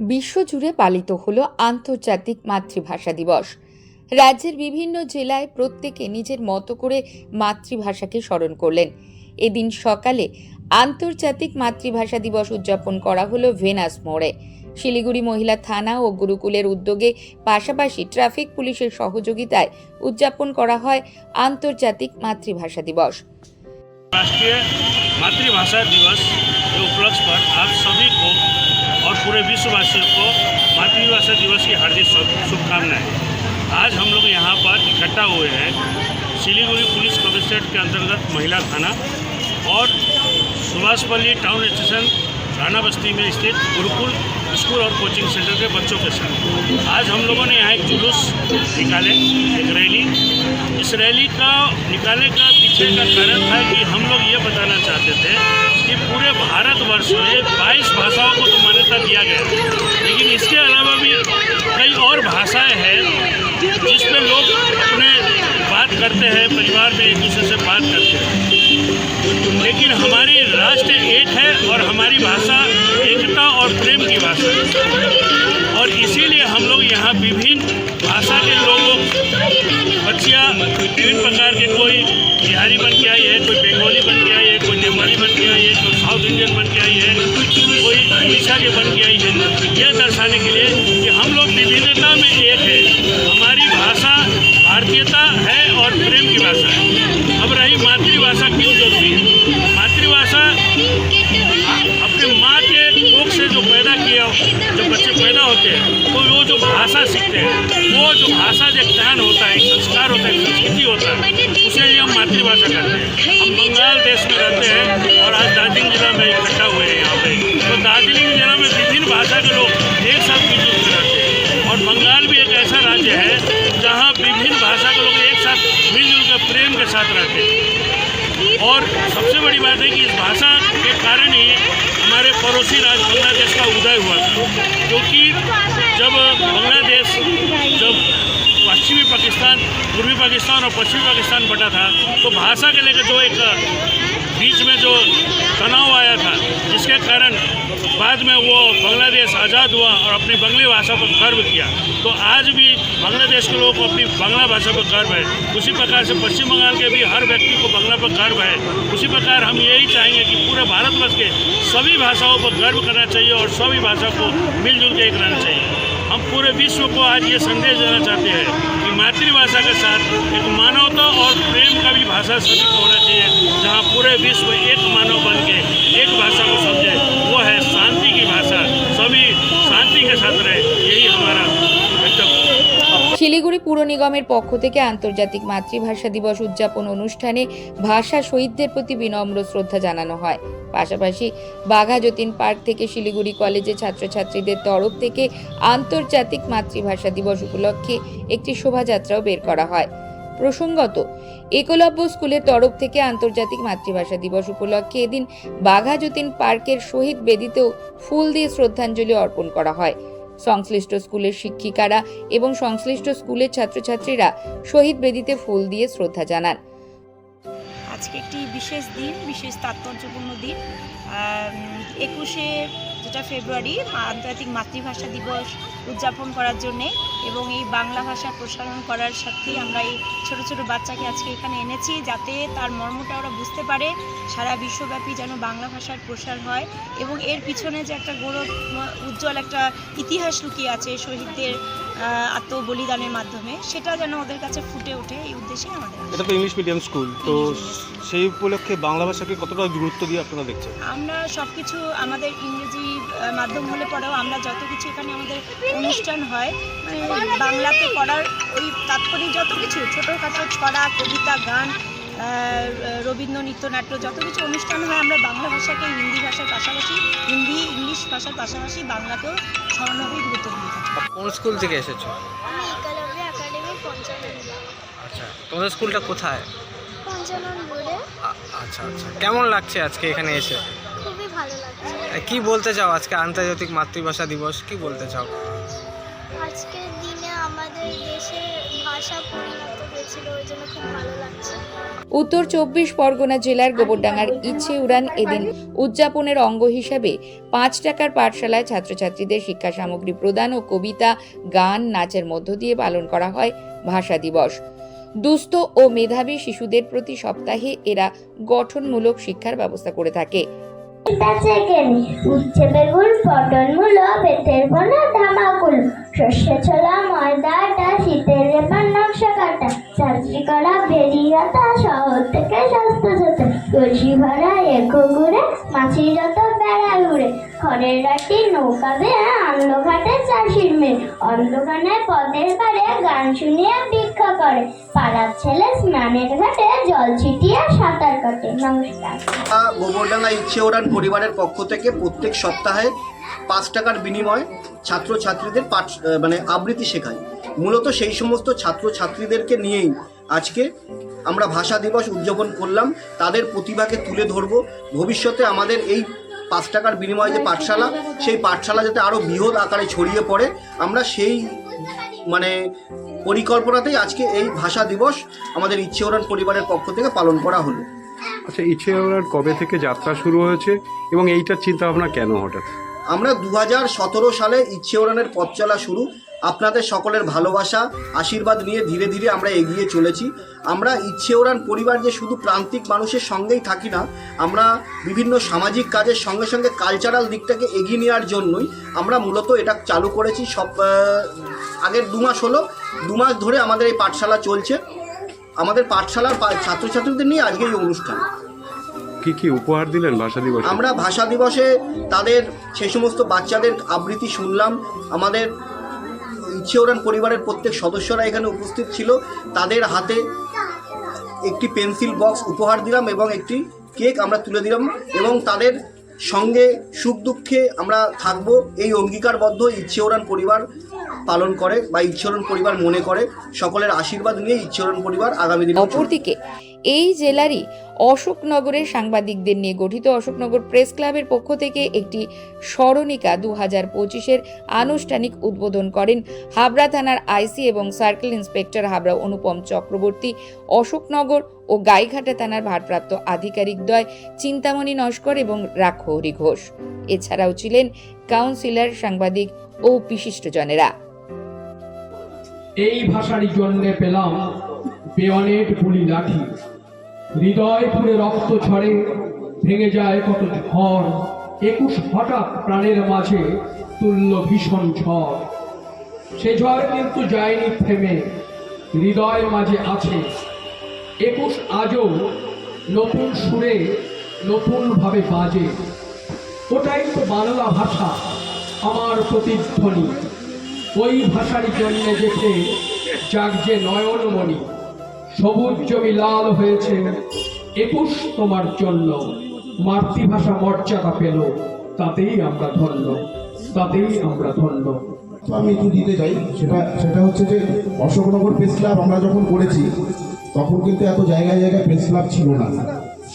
বিশ্বজুড়ে পালিত হল আন্তর্জাতিক মাতৃভাষা দিবস। রাজ্যের বিভিন্ন জেলায় প্রত্যেকে নিজের মতো করে মাতৃভাষাকে স্মরণ করলেন। এদিন সকালে আন্তর্জাতিক মাতৃভাষা দিবস উদযাপন করা হলো ভেনাস মোড়ে। শিলিগুড়ি মহিলা থানা ও গুরুকুলের উদ্যোগে পাশাপাশি ট্রাফিক পুলিশের সহযোগিতায় উদযাপন করা হয় আন্তর্জাতিক মাতৃভাষা দিবস। রাষ্ট্রীয় মাতৃভাষা দিবস উপলক্ষ और पूरे विश्ववासियों को मातृभाषा दिवस की हार्दिक शुभकामनाएँ। आज हम लोग यहाँ पर इकट्ठा हुए हैं सिलीगुड़ी पुलिस कमिश्नरेट के अंतर्गत महिला थाना और सुभाषपल्ली टाउन स्टेशन राना बस्ती में स्थित गुरुकुल स्कूल और कोचिंग सेंटर के बच्चों के साथ। आज हम लोगों ने यहाँ एक जुलूस निकाले, एक रैली। इस रैली का निकालने का पीछे का कारण था कि हम लोग ये बताना चाहते थे कि पूरे भारतवर्ष में 22 भाषाओं को तो मान्यता दिया गया। लेकिन इसके अलावा भी कई और भाषाएँ हैं जिस पे लोग अपने बात करते हैं, परिवार में एक दूसरे से बात करते हैं। लेकिन हमारी राष्ट्र एक है और हमारी भाषा एकता और प्रेम की भाषा है। और इसीलिए हम लोग यहाँ विभिन्न भाषा के लोगों, बच्चियाँ, विभिन्न प्रकार के कोई बिहारी बन के आई है, कोई उड़ीसा के बन आई है यह दर्शाने के लिए कि हम लोग विविधता में एक है। हमारी भाषा भारतीयता है और प्रेम की भाषा है। अब रही मातृभाषा क्यों ज़रूरी है? मातृभाषा अपने माँ के कोख से जो पैदा किया जब बच्चे पैदा होते हैं तो वो जो भाषा सीखते हैं, वो जो भाषा जो ज्ञान होता है, संस्कार होता है, संस्कृति होता है, उसे लिए हम मातृभाषा करते हैं। हम बंगाल देश में रहते हैं और आज दार्जिलिंग जिला में इकट्ठा हुए हैं साथ रहते हैं। और सबसे बड़ी बात है कि इस भाषा के कारण ही हमारे पड़ोसी राज्य बांग्लादेश का उदय हुआ था। क्योंकि जब बांग्लादेश जब पश्चिमी पाकिस्तान, पूर्वी पाकिस्तान और पश्चिमी पाकिस्तान बटा था। तो भाषा के लेकर जो एक बीच में जो तनाव आया था, जिसके कारण बाद में वो बांग्लादेश आज़ाद हुआ और अपनी बंगली भाषा पर गर्व किया। तो आज भी बांग्लादेश के लोगों को अपनी बांग्ला भाषा पर गर्व है। उसी प्रकार से पश्चिम बंगाल के भी हर व्यक्ति को बांग्ला पर गर्व है। उसी प्रकार हम यही चाहेंगे कि पूरे भारतवर्ष के सभी भाषाओं पर गर्व करना चाहिए और सभी भाषा को मिलजुल के एक रहना चाहिए। हम पूरे विश्व को आज ये संदेश देना चाहते हैं मातृभाषा के साथ एक मानवता और प्रेम का भी भाषा सभी को होना चाहिए, जहाँ पूरे विश्व एक मानव बन के एक भाषा को समझे। वो है शांति की भाषा। सभी शांति के साथ रहे। यही हमारा শিলিগুড়ি পুর নিগমের পক্ষ থেকে আন্তর্জাতিক মাতৃভাষা দিবস উদযাপন অনুষ্ঠানে ভাষা শহীদদের প্রতি বিনম্র শ্রদ্ধা জানানো হয়। পাশাপাশি বাঘা যতীন পার্ক থেকে শিলিগুড়ি কলেজে ছাত্রছাত্রীদের তরফ থেকে আন্তর্জাতিক মাতৃভাষা দিবস উপলক্ষে একটি শোভাযাত্রাও বের করা হয়। প্রসঙ্গত, একলব্য স্কুলের তরফ থেকে আন্তর্জাতিক মাতৃভাষা দিবস উপলক্ষে এদিন বাঘা যতীন পার্কের শহীদ বেদিতেও ফুল দিয়ে শ্রদ্ধাঞ্জলি অর্পণ করা হয়। সংশ্লিষ্ট স্কুলের শিক্ষিকারা এবং সংশ্লিষ্ট স্কুলের ছাত্রছাত্রীরা শহীদ বেদিতে ফুল দিয়ে শ্রদ্ধা জানান। আজকে একটি বিশেষ দিন, বিশেষ তাৎপর্যপূর্ণ দিন। একুশে যেটা ফেব্রুয়ারি আন্তর্জাতিক মাতৃভাষা দিবস উদযাপন করার জন্যে এবং এই বাংলা ভাষা প্রসারণ করার সাথেই আমরা এই ছোট ছোট বাচ্চাকে আজকে এখানে এনেছি যাতে তার মর্মটা ওরা বুঝতে পারে সারা বিশ্বব্যাপী যেন বাংলা ভাষার প্রসার হয় এবং এর পিছনে যে একটা গৌরব উজ্জ্বল একটা ইতিহাস লুকিয়ে আছে শহীদদের আত্মবলিদানের মাধ্যমে সেটা যেন ওদের কাছে ফুটে ওঠে এই উদ্দেশ্যে আমাদের এটা তো ইংলিশ মিডিয়াম স্কুল তো সেই উপলক্ষে বাংলা ভাষাকে কতটা গুরুত্ব দিয়ে আপনারা দেখছেন? আমরা সব কিছু আমাদের ইংরেজি মাধ্যম হলে পরেও আমরা যত কিছু এখানে আমাদের অনুষ্ঠান হয় মানে বাংলাতে করার ওই তাৎক্ষণিক যত কিছু ছোটোখাটো ছড়া কবিতা গান রবীন্দ্র নৃত্যনাট্য যত কিছু অনুষ্ঠান হয় আমরা বাংলা ভাষাকে হিন্দি ভাষার পাশাপাশি হিন্দি ইংলিশ ভাষার পাশাপাশি বাংলাকেও সমানভাবে গুরুত্ব দিয়ে থাকি কোন স্কুল থেকে এসেছ? আমি একাডেমি আচ্ছা তোমাদের স্কুলটা কোথায়? আচ্ছা আচ্ছা কেমন লাগছে আজকে এখানে এসে? খুবই ভালো লাগছে। কি বলতে চাও আজকে আন্তর্জাতিক মাতৃভাষা দিবস? কি বলতে চাও? উত্তর চব্বিশ পরগনা জেলার গোবরডাঙ্গার ইচ্ছে উড়ান এদিন উদযাপনের অঙ্গ হিসাবে পাঁচ টাকার পাঠশালায় ছাত্রছাত্রীদের শিক্ষা সামগ্রী প্রদান ও কবিতা, গান, নাচের মধ্য দিয়ে পালন করা হয় ভাষা দিবস। দুস্থ ও মেধাবী শিশুদের প্রতি সপ্তাহে এরা গঠনমূলক শিক্ষার ব্যবস্থা করে থাকে। সেকেন্ড উচ্ছে বেগুন, পটল মূলো, বেতের বোনা ধামাকুল। শস্য ছোলা, ময়দা, আটা, শীতের রেপার নকশা কাটা। চাকরি করা ভেরিয়াতা শহর থেকে স্বাস্থ্য যেতে কলসি ভরা যত বেড়া ঘুরে, খড়ের রাটি নৌকা চাষির মেয়ে। পথের পারে গান শুনিয়ে ভিক্ষা করে। পাড়ার ছেলে স্নানের ঘাটে জল ছিটিয়ে সাঁতার কাটে। নমস্কার। গোবরডাঙ্গা ইচ্ছে পরিবারের পক্ষ থেকে প্রত্যেক সপ্তাহে পাঁচ টাকার বিনিময়ে ছাত্রছাত্রীদের পাঠ মানে আবৃত্তি শেখায়। মূলত সেই সমস্ত ছাত্রছাত্রীদেরকে নিয়েই আজকে আমরা ভাষা দিবস উদযাপন করলাম তাদের প্রতিভাকে তুলে ধরব। ভবিষ্যতে আমাদের এই পাঁচ টাকার বিনিময়ে যে পাঠশালা সেই পাঠশালা যাতে আরও বৃহৎ আকারে ছড়িয়ে পড়ে আমরা সেই মানে পরিকল্পনাতেই আজকে এই ভাষা দিবস আমাদের ইচ্ছে ওড়ান পরিবারের পক্ষ থেকে পালন করা হলো। আচ্ছা ইচ্ছে ওড়ার কবে থেকে যাত্রা শুরু হয়েছে এবং এইটার চিন্তা ভাবনা কেন হঠাৎ? আমরা দু সতেরো সালে ইচ্ছে ওড়ানের পথ চলা শুরু। আপনাদের সকলের ভালোবাসা আশীর্বাদ নিয়ে ধীরে ধীরে আমরা এগিয়ে চলেছি। আমরা ইচ্ছে ওড়ান পরিবার যে শুধু প্রান্তিক মানুষের সঙ্গেই থাকি না আমরা বিভিন্ন সামাজিক কাজের সঙ্গে সঙ্গে কালচারাল দিকটাকে এগিয়ে নেওয়ার জন্যই আমরা মূলত এটা চালু করেছি। সব আগের দু মাস হলো দু মাস ধরে আমাদের এই পাঠশালা চলছে। আমাদের পাঠশালার ছাত্রছাত্রীদের নিয়ে আজকে এই অনুষ্ঠান। কি কি উপহার দিলেন ভাষা দিবস? আমরা ভাষা দিবসে তাদের সেই সমস্ত বাচ্চাদের আবৃত্তি শুনলাম। আমাদের ইচ্ছে ওড়ান পরিবারের প্রত্যেক সদস্যরা এখানে উপস্থিত ছিল। তাদের হাতে একটি পেন্সিল বক্স উপহার দিলাম এবং একটি কেক আমরা তুলে দিলাম এবং তাদের সঙ্গে সুখ দুঃখে আমরা থাকব। এই অঙ্গীকারবদ্ধ ইচ্ছে ওড়ান পরিবার পালন করে বা ইচ্ছে পরিবার মনে করে। সকলের আশীর্বাদ নিয়ে ইচ্ছে পরিবার আগামী দিনে অপরদিকে, এই জেলারই অশোকনগরের সাংবাদিকদের নিয়ে গঠিত অশোকনগর প্রেস ক্লাবের পক্ষ থেকে একটি স্মরণিকা দু হাজার পঁচিশের আনুষ্ঠানিক উদ্বোধন করেন হাবড়া থানার আইসি এবং সার্কেল ইন্সপেক্টর হাবড়া অনুপম চক্রবর্তী। অশোকনগর ও গাইঘাটা থানার ভারপ্রাপ্ত আধিকারিকদ্বয় চিন্তামণি নস্কর এবং রাখহরি ঘোষ। এছাড়াও ছিলেন কাউন্সিলর, সাংবাদিক ও বিশিষ্টজনেরা। এই ভাষারই জন্যে পেলাম বেয়নেট গুলি লাঠি। হৃদয় পুরে রক্ত ঝরে, ভেঙে যায় কত ঝড়। একুশ হঠাৎ প্রাণের মাঝে তুল্য ভীষণ ঝড়। সে ঝড় কিন্তু যায়নি থেমে হৃদয় মাঝে আছে একুশ আজও নতুন সুরে নতুনভাবে বাজে। ওটাই তো বাংলা ভাষা, আমার প্রতিধ্বনি। ওই ভাষারই জন্য যেতে জাগছে নয়নমণি। সবুজ জমি লাল হয়েছে, একুশ তোমার জন্য। মাতৃভাষা মর্যাদা পেল, তাতেই আমরা ধন্য, তাতেই আমরা ধন্য। আমি একটু দিতে চাই, সেটা সেটা হচ্ছে যে অশোকনগর প্রেস ক্লাব আমরা যখন করেছি তখন কিন্তু এত জায়গায় জায়গায় প্রেস ক্লাব ছিল না।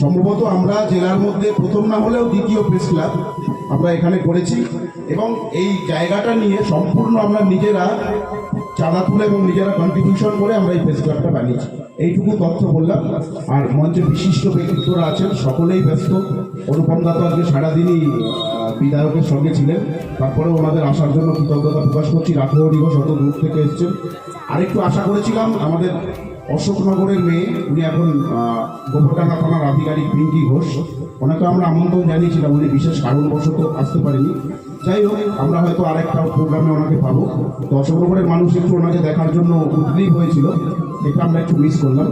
সম্ভবত আমরা জেলার মধ্যে প্রথম না হলেও দ্বিতীয় প্রেস ক্লাব আমরা এখানে করেছি এবং এই জায়গাটা নিয়ে সম্পূর্ণ আমরা নিজেরা চাঁদা তুলে এবং নিজেরা কন্ট্রিবিউশন করে আমরা এই প্রেস ক্লাবটা বানিয়েছি। এইটুকু তথ্য বললাম। আর মঞ্চে বিশিষ্ট ব্যক্তিত্বরা আছেন, সকলেই ব্যস্ত। অনুপম দা তো আজকে সারাদিনই বিধায়কের সঙ্গে ছিলেন। তারপরে ওনাদের আসার জন্য কৃতজ্ঞতা প্রকাশ করছি। রাখহরি দিবস অত দূর থেকে এসছেন। আরেকটু আশা করেছিলাম আমাদের অশোকনগরের মেয়ে, উনি এখন গোবরডাঙ্গা থানার আধিকারিক পিঙ্কি ঘোষ। ওনাকে আমরা আমন্ত্রণ জানিয়েছিলাম, উনি বিশেষ কারণবশত আসতে পারেনি যাই হোক, আমরা হয়তো আরেকটা প্রোগ্রামে ওনাকে পাবো। তো অশোকনগরের মানুষ একটু ওনাকে দেখার জন্য উদ্গ্রীব হয়েছিল এটা আমরা একটু মিস করলাম।